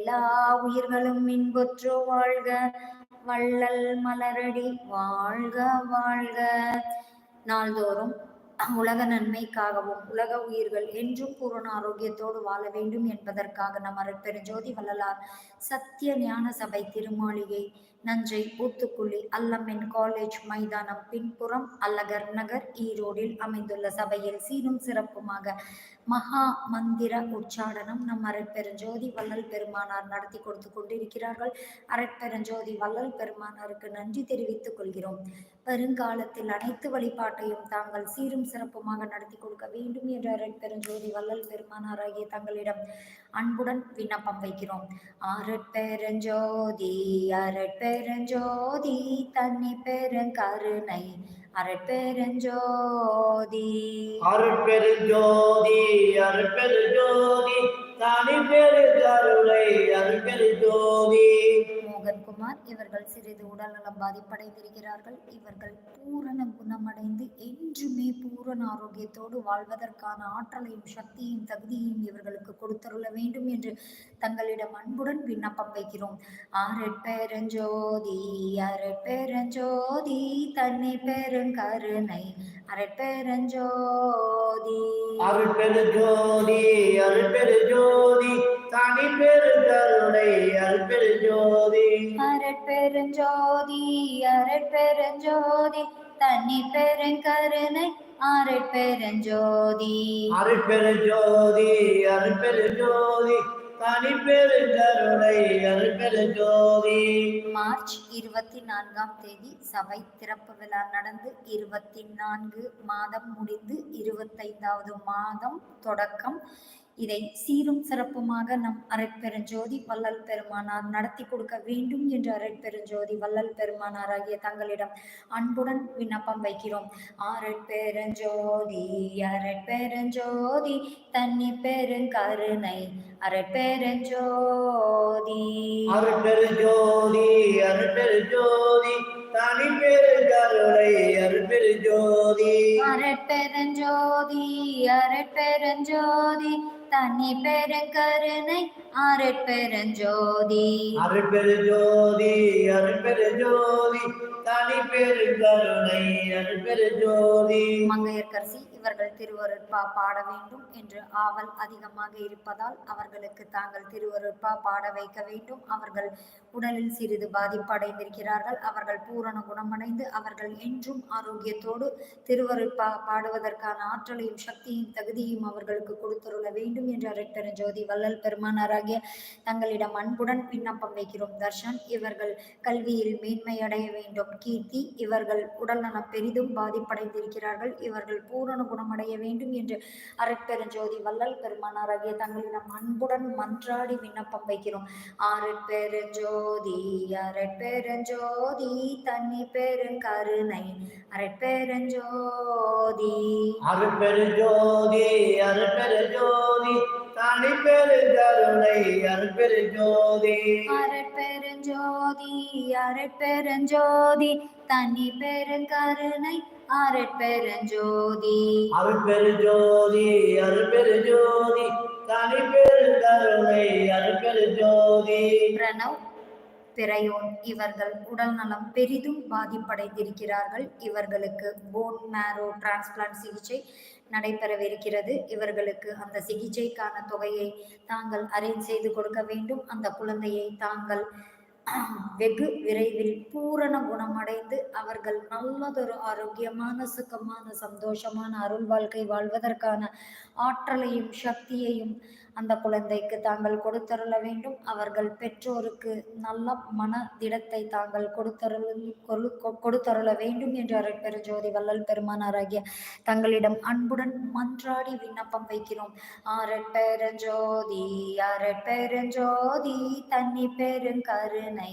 எல்லா உயிர்களும் இன்புற்று வாழ்க. வள்ளல் மலரடி வாழ்க வாழ்க. நாள்தோறும் உலக நன்மைக்காகவும் உலக உயிர்கள் என்றும் பூரண ஆரோக்கியத்தோடு வாழ வேண்டும் என்பதற்காக நம் பெருஞ்சோதி வள்ளலார் சத்திய ஞான சபை திருமாளிகை நஞ்சை ஊத்துக்குழி அல்லமென் காலேஜ் மைதானம். பின்புறம் அல்லகர் நகர் ஈரோடில் அமைந்துள்ள சபையில் சீரும் சிறப்புமாக மகா மந்திர உச்சாடனம் நம் அரட்பெருஞ்சோதி வள்ளல் பெருமானார் நடத்தி கொடுத்து கொண்டிருக்கிறார்கள். அரட்பெருஞ்சோதி வள்ளல் பெருமானாருக்கு நன்றி தெரிவித்துக் கொள்கிறோம். வருங்காலத்தில் அனைத்து வழிபாட்டையும் தாங்கள் சீரும் சிறப்புமாக நடத்தி கொடுக்க வேண்டும் என்ற அரட்பெருஞ்சோதி வள்ளல் பெருமானாராகிய தங்களிடம் அன்புடன் விண்ணப்பம் வைக்கிறோம். அரட்பெருஞ்சோதி அரட்பெருஞ்சோதி தன்னி பெருங்கருணை அரட்பெருஞ்சோதி. அருட்பெருஞ்சோதி அருட்பெருஞ்சோதி தனி பெருங்கருணை அருட்பெருஞ்சோதி. மோகன்குமார் இவர்கள் சிறிது உடல்நலம் பாதிப்படைந்திருக்கிறார்கள். இவர்கள் பூரண குணமடைந்து என்றுமே பூரண ஆரோக்கியத்தோடு வாழ்வதற்கான ஆற்றலையும் சக்தியையும் தகுதியையும் இவர்களுக்கு கொடுத்தருள வேண்டும் என்று தங்களிடம் அன்புடன் விண்ணப்பம் வைக்கிறோம். அரட்பெருஞ்சோதி அரட்பெருஞ்சோதி தன்னை பெருங்கருணை அரட்பெருஞ்சோதி அரட்பெருஞ்சோதி அரட்பெருஞ்சோதி தனி பெரு கருணை அருட்பெருஞ்சோதி அரட்பெருஞ்சோதி அரட்பெருஞ்சோதி தனி பெருங்கருணை அரட்பெருஞ்சோதி அருட்பெருஞ்சோதி அருட்பெருஞ்சோதி தனி பெரு கருணை அருட்பெருஞ்சோதி மார்ச் இருபத்தி நான்காம் தேதி சபை திறப்பு விழா நடந்து இருபத்தி நான்கு மாதம் முடிந்து இருபத்தைந்தாவது மாதம் தொடக்கம். இதை சீரும் சிறப்புமாக நம் அரட்பெருஞ்சோதி வள்ளல் பெருமானார் நடத்தி கொடுக்க வேண்டும் என்று அரட்பெருஞ்சோதி வள்ளல் பெருமானாராகிய தங்களிடம் அன்புடன் விண்ணப்பம் வைக்கிறோம். அரட்பெருஞ்சோதி அரட்பெருஞ்சோதி தன்னி பெருங்கருணை அரட்பெருஞ்சோதி. அருட்பெருஞ்சோதி அருட்பெருஞ்சோதி தனி பெரு கருணை. அருட்பெருஞ்சோதி. அரட்பெருஞ்சோதி அரட்பெருஞ்சோதி தனி பெருங்கருணை அரட்பெருஞ்சோதி அருட்பெருஞ்சோதி அருட்பெருஞ்சோதி தனி பெரு கருணை அருட்பெருஞ்சோதி மங்கையர்கரசி இவர்கள் திருவருட்பா பாட வேண்டும் என்று ஆவல் அதிகமாக இருப்பதால் அவர்களுக்கு தாங்கள் திருவருட்பா பாட வைக்க வேண்டும். அவர்கள் உடலில் சிறிது பாதிப்படைந்திருக்கிறார்கள். அவர்கள் பூரண குணமடைந்து அவர்கள் என்றும் ஆரோக்கியத்தோடு திருவருட்பா பாடுவதற்கான ஆற்றலையும் சக்தியும் தகுதியும் அவர்களுக்கு கொடுத்துருள வேண்டும் என்று ஜோதி வள்ளல் பெருமானாராகிய தங்களிடம் அன்புடன் விண்ணப்பம் வைக்கிறோம். தர்ஷன் இவர்கள் கல்வியில் மேன்மை அடைய வேண்டும். கீர்த்தி இவர்கள் உடல்நலம் பெரிதும் பாதிப்படைந்திருக்கிறார்கள். இவர்கள் பூரண குணமடைய வேண்டும் என்று அரட்பெருஞ்சோதி வள்ளல் பெருமானாராகிய தங்களிடம் அன்புடன் மன்றாடி விண்ணப்பம் வைக்கிறோம். அரட்பெருஞ்சோதி அரட்பெருஞ்சோதி தன்னி பெருங்கருணை அரட்பெருஞ்சோதி அருட்பெருஞ்சோதி அருட்பெருஞ்சோதி தனி பெரு கருணை. அருட்பெருஞ்சோதி அரட்பெருஞ்சோதி அரட்பெருஞ்சோதி தனி பெருங்கருணை அரட்பெருஞ்சோதி. அருட்பெருஞ்சோதி அருட்பெருஞ்சோதி தனி பெரு கருணை அருட்பெருஞ்சோதி. பிரணவ் பிறையோன் இவர்கள் உடல் நலம் பெரிதும் பாதிப்படைந்திருக்கிறார்கள். இவர்களுக்கு போன் மேரோ டிரான்ஸ்பிளான்ட் சிகிச்சை நடைபெறவிருக்கிறது. இவர்களுக்கு அந்த சிகிச்சைக்கான தொகையை தாங்கள் அரேஞ்ச் செய்து கொடுக்க வேண்டும். அந்த குழந்தையை தாங்கள் வெகு விரைவில் பூரண குணமடைந்து அவர்கள் நல்லதொரு ஆரோக்கியமான சுகமான சந்தோஷமான அருள் வாழ்க்கை வாழ்வதற்கான ஆற்றலையும் சக்தியையும் அந்த குழந்தைக்கு தாங்கள் கொடுத்தருள வேண்டும். அவர்கள் பெற்றோருக்கு நல்ல மன திடத்தை தாங்கள் கொடுத்தருள் கொ- கொடுத்தருள வேண்டும் என்று அரட்பெருஞ்சோதி வள்ளல் பெருமானாராகிய தங்களிடம் அன்புடன் மன்றாடி விண்ணப்பம் வைக்கிறோம். அரட்பெருஞ்சோதி அரட்பெருஞ்சோதி தன்னி பெருங்கருணை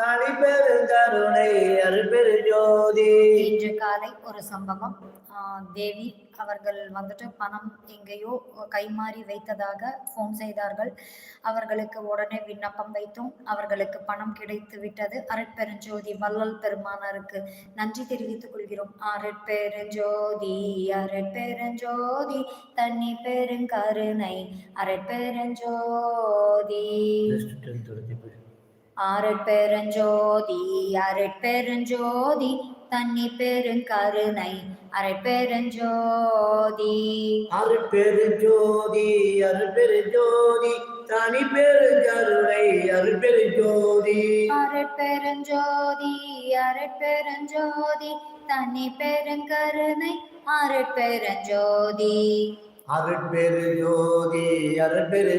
தனி பெருங்கருணை ஜோதி. இன்று காலை ஒரு சம்பவம். தேவி அவர்கள் வந்துட்டு பணம் எங்கேயோ கைமாறி வைத்ததாக ஃபோன் செய்தார்கள். அவர்களுக்கு உடனே விண்ணப்பம் வைத்தோம் அவர்களுக்கு பணம் கிடைத்து விட்டது. அருட்பெருஞ்சோதி வள்ளல் பெருமானாருக்கு நன்றி தெரிவித்துக் கொள்கிறோம். அருட்பெருஞ்சோதி அருட்பெருஞ்சோதி தண்ணி பெருங்கருணை அருட்பெருஞ்சோதி அருட்பெருஞ்சோதி அருட்பெருஞ்சோதி தண்ணி பெருங்கருணை அருட்பெருஞ்சோதி அருட்பெரு ஜோதி அருட்பெரு ஜோதி தனி பெருங்கருணை அருட்பெரு ஜோதி அருட்பெருஞ்சோதி அருட்பெருஞ்சோதி தண்ணி பெருங்கருணை அருட்பெருஞ்சோதி அருட்பெரு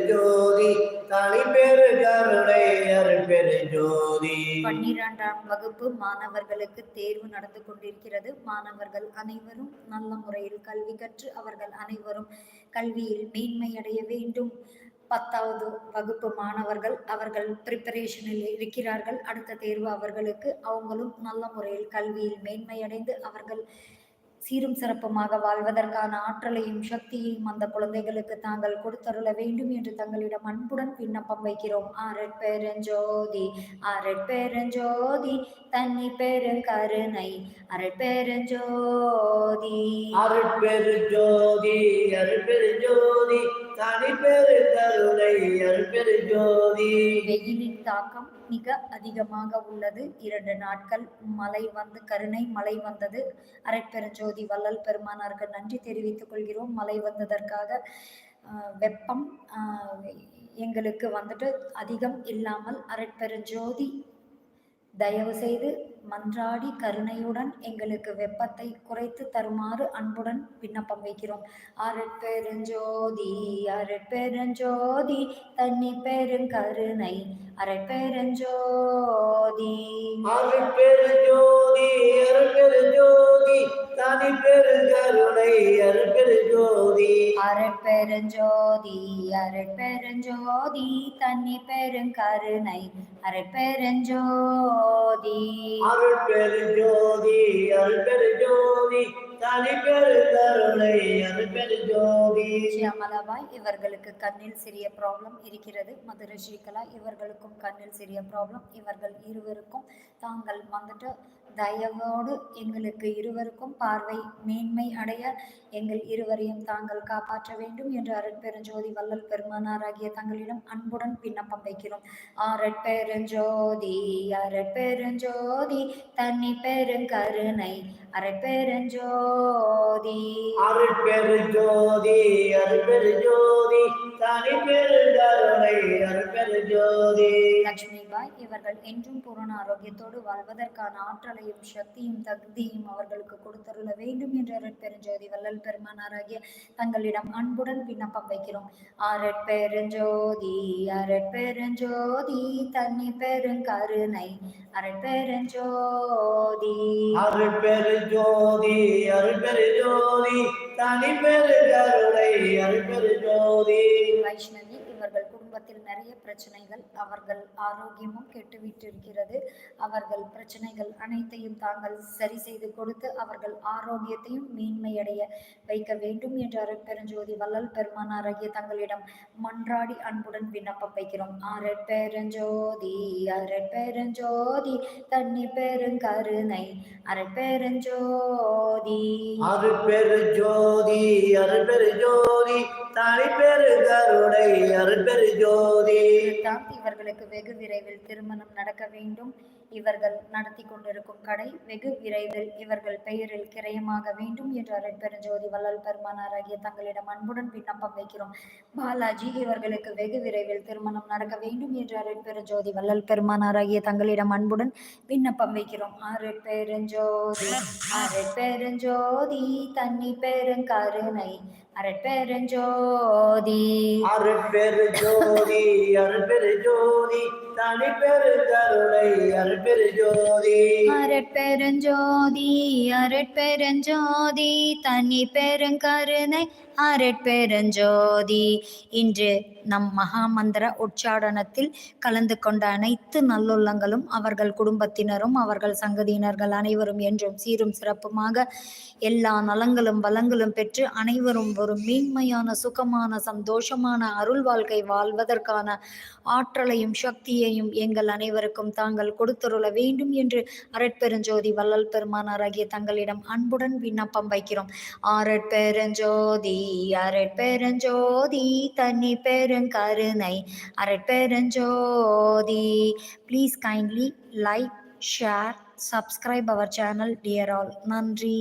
ஜோதி அருட்பெரு ஜோதி கருணை அருட்பெரு ஜோதி பன்னிரெண்டாம் வகுப்பு மாணவர்களுக்கு தேர்வு நடந்து கொண்டிருக்கிறது. மாணவர்கள் அனைவரும் நல்ல முறையில் கல்வி கற்று அவர்கள் அனைவரும் கல்வியில் மேன்மை அடைய வேண்டும். பத்தாவது வகுப்பு மாணவர்கள் அவர்கள் ப்ரிப்பரேஷனில் இருக்கிறார்கள். அடுத்த தேர்வு அவர்களுக்கு அவங்களும் நல்ல முறையில் கல்வியில் மேன்மையடைந்து அவர்கள் சீரும் சிறப்புமாக வாழ்வதற்கான ஆற்றலையும் சக்தியையும் அந்த குழந்தைகளுக்கு தாங்கள் கொடுத்தருள வேண்டும் என்று தங்களிடம் அன்புடன் விண்ணப்பம் வைக்கிறோம். ஆரட் பெருஞ்சோதி அரட் பெருஞ்சோதி தண்ணி பெருங்கருணை அரட் பெருஞ்சோதி. அருட்பெரு ஜோதி வெயிலின் தாக்கம் மிக அதிகமாக உள்ளது. இரண்டு நாட்கள் மழை வந்து கருணை மழை வந்தது. அரைப்பெருஞ்சோதி வள்ளல் பெருமானாருக்கு நன்றி தெரிவித்துக் கொள்கிறோம். மழை வந்ததற்காக வெப்பம் எங்களுக்கு வந்துட்டு அதிகம் இல்லாமல் அரைப்பெருஞ்சோதி தயவு செய்து மன்றாடி கருணையுடன் எங்களுக்கு வெப்பத்தை குறைத்து தருமாறு அன்புடன் விண்ணப்பம் வைக்கிறோம். அரட்பெருஞ்சோதி அரட்பெருஞ்சோதி தண்ணி பெருங்கருணை அரட்பெருஞ்சோதி அரட்பெருஞ்சோதி ஜோதி ஜோதி தனி பெருங்கருணை அரட்பெருஞ்சோதி அரட்பெருஞ்சோதி அரட்பெருஞ்சோதி தண்ணி பெருங்கருணை அரட்பெருஞ்சோதி அருட்பெரு ஜோதி அருட்பெரு ஜோதி தனி பெருங்கருணை அருட்பெரு ஜோதி ஷியாமலாபாய் இவர்களுக்கு கண்ணில் சிறிய ப்ராப்ளம் இருக்கிறது. மதுரை ஸ்ரீகலா இவர்களுக்கும் கண்ணில் சிறிய ப்ராப்ளம் இவர்கள் இருவருக்கும் தாங்கள் வந்துட்டு தயவோடு எங்களுக்கு இருவருக்கும் பார்வை மேன்மை அடைய எங்கள் இருவரையும் தாங்கள் காப்பாற்ற வேண்டும் என்று அருட்பெருஞ்சோதி வள்ளல் பெருமானாராகிய தங்களிடம் அன்புடன் விண்ணப்பம் வைக்கிறோம். அரட்பெருஞ்சோதி அரட்பெருஞ்சோதி தன்னி பெருங்கருணை அரட்பெருஞ்சோதி. அருட்பெரு ஜோதி தனி பெருங்கருணை அருட்பெரு ஜோதி. லக்ஷ்மிபாய் இவர்கள் என்றும் பூரண ஆரோக்கியத்தோடு வாழ்வதற்கான ஆற்றலையும் சக்தியும் தகுதியும் அவர்களுக்கு கொடுத்தருள வேண்டும் என்று அருட்பெருஞ்சோதி வள்ளல் பெருமானாராகிய தங்களிடம் அன்புடன் விண்ணப்பம் வைக்கிறோம். அரட்பெருஞ்சோதி அரட்பெருஞ்சோதி தண்ணி பெருங்கருணை அரட்பெருஞ்சோதி. அருட்பெரு ஜோதி அருட்பெரு ஜோதி தனி பெருங்கருணை அருட்பெரு ஜோதி. வைஷ்ணவி இவர்கள் குடும்பத்தில் நிறைய பிரச்சனைகள் அவர்கள் ஆரோக்கியமும் கெட்டுவிட்டிருக்கிறது. அவர்கள் பிரச்சனைகள் அனைத்தையும் தாங்கள் சரி செய்து கொடுத்து அவர்கள் ஆரோக்கியத்தையும் மேன்மையடைய வைக்க வேண்டும் என்று அருட்பெருஞ்சோதி வள்ளல் பெருமானாராகிய தங்களிடம் மன்றாடி அன்புடன் விண்ணப்பம் வைக்கிறோம். அரட்பெருஞ்சோதி அரட்பெருஞ்சோதி தண்ணி பெருங்கருணை அரட்பெருஞ்சோதி அரட்பெருஞ்சோதி அரட்பெருஞ்சோதி தாய் ஜோதி ஜோதி. தான் இவர்களுக்கு வெகு விரைவில் திருமணம் நடக்க வேண்டும். இவர்கள் நடத்தி கொண்டிருக்கும் கடை வெகு விரைவில் இவர்கள் பெயரில் கிரயமாக வேண்டும் என்று அருட்பெருஞ்சோதி வள்ளல் பெருமானாராகிய தங்களிடம் அன்புடன் விண்ணப்பம் வைக்கிறோம். பாலாஜி இவர்களுக்கு வெகு விரைவில் திருமணம் நடக்க வேண்டும் என்று அருட்பெருஞ்சோதி வள்ளல் பெருமானாராகிய தங்களிடம் அன்புடன் விண்ணப்பம் வைக்கிறோம். அருட்பெருஞ்சோதி அருட்பெருஞ்சோதி தண்ணி பெருங்கருணை அரட்பெருஞ்சோதி. அருட்பெரு ஜோதி அருட்பெரு ஜோதி தனி பெரு கருணை அருட்பெரு ஜோதி அரட்பெருஞ்சோதி அரட்பெருஞ்சோதி தனி பெருங்கருணை அரட்பெருஞ்சோதி. இன்று நம் மகாமந்திர உச்சாடனத்தில் கலந்து கொண்ட அனைத்து நல்லுள்ளங்களும் அவர்கள் குடும்பத்தினரும் அவர்கள் சங்கதியினர்கள் அனைவரும் என்றும் சீரும் சிறப்புமாக எல்லா நலங்களும் வளங்களும் பெற்று அனைவரும் ஒரு மேன்மையான சுகமான சந்தோஷமான அருள் வாழ்க்கை வாழ்வதற்கான ஆற்றலையும் சக்தியையும் எங்கள் அனைவருக்கும் தாங்கள் கொடுத்துருள வேண்டும் என்று அரட்பெருஞ்சோதி வள்ளல் பெருமானாராகிய தங்களிடம் அன்புடன் விண்ணப்பம் வைக்கிறோம். அரட்பெருஞ்சோதி அரட்பெருஞ்சோதி தனி பெருங்கருணை அரட்பெருஞ்சோதி please kindly like share subscribe our channel dear all நன்றி.